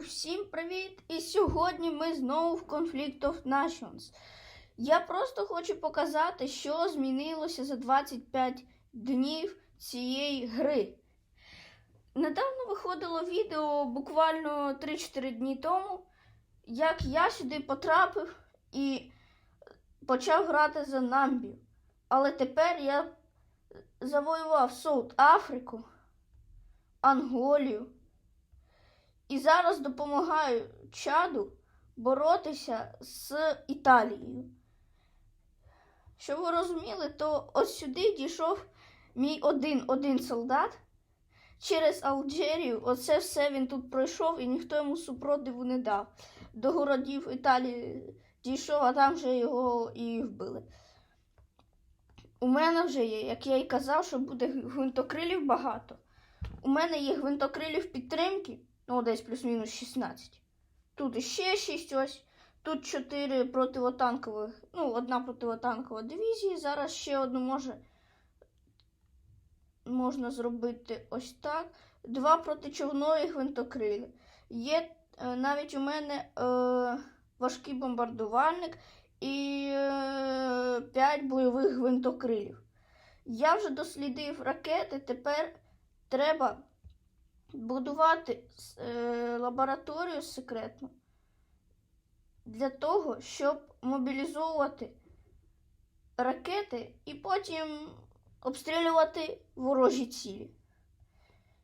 Усім привіт! І сьогодні ми знову в Conflict of Nations. Я просто хочу показати, що змінилося за 25 днів цієї гри. Недавно виходило відео буквально 3-4 дні тому, як я сюди потрапив і почав грати за Намбію. Але тепер я завоював Соут Африку, Анголію. І зараз допомагаю чаду боротися з Італією. Щоб ви розуміли, то ось сюди дійшов мій один-один солдат. Через Алджирію, оце все він тут пройшов і ніхто йому супротиву не дав. До городів Італії дійшов, а там вже його і вбили. У мене вже є, як я і казав, що буде гвинтокрилів багато. У мене є гвинтокрилів підтримки, ну десь плюс-мінус 16. Тут іще 6 ось. Тут 4 противотанкових, ну, одна противотанкова дивізія. Зараз ще одну може можна зробити ось так. Два протичовної гвинтокрили. Є е, навіть у мене е, важкий бомбардувальник і е, 5 бойових гвинтокрилів. Я вже дослідив ракети, тепер треба будувати е, лабораторію секретну для того, щоб мобілізовувати ракети і потім обстрілювати ворожі цілі.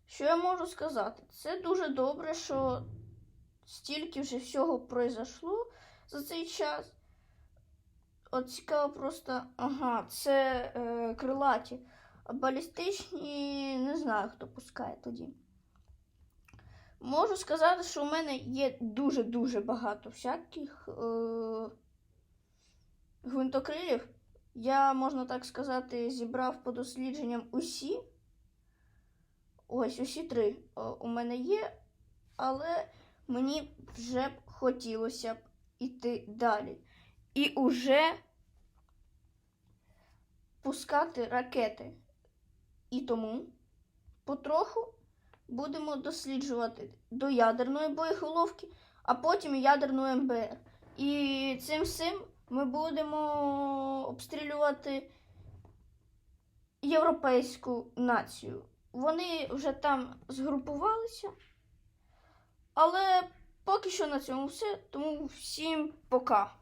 Що я можу сказати? Це дуже добре, що стільки вже всього произошло за цей час. От цікаво просто, ага, це е, крилаті, а балістичні не знаю, хто пускає тоді. Можу сказати, що у мене є дуже-дуже багато всяких е, гвинтокрилів. Я, можна так сказати, зібрав по дослідженням усі. Ось усі три е, у мене є, але мені вже б хотілося б іти далі. І уже пускати ракети. І тому потроху будемо досліджувати до ядерної боєголовки, а потім ядерну МБР. І цим всім ми будемо обстрілювати європейську націю. Вони вже там згрупувалися. Але поки що на цьому все. Тому всім пока.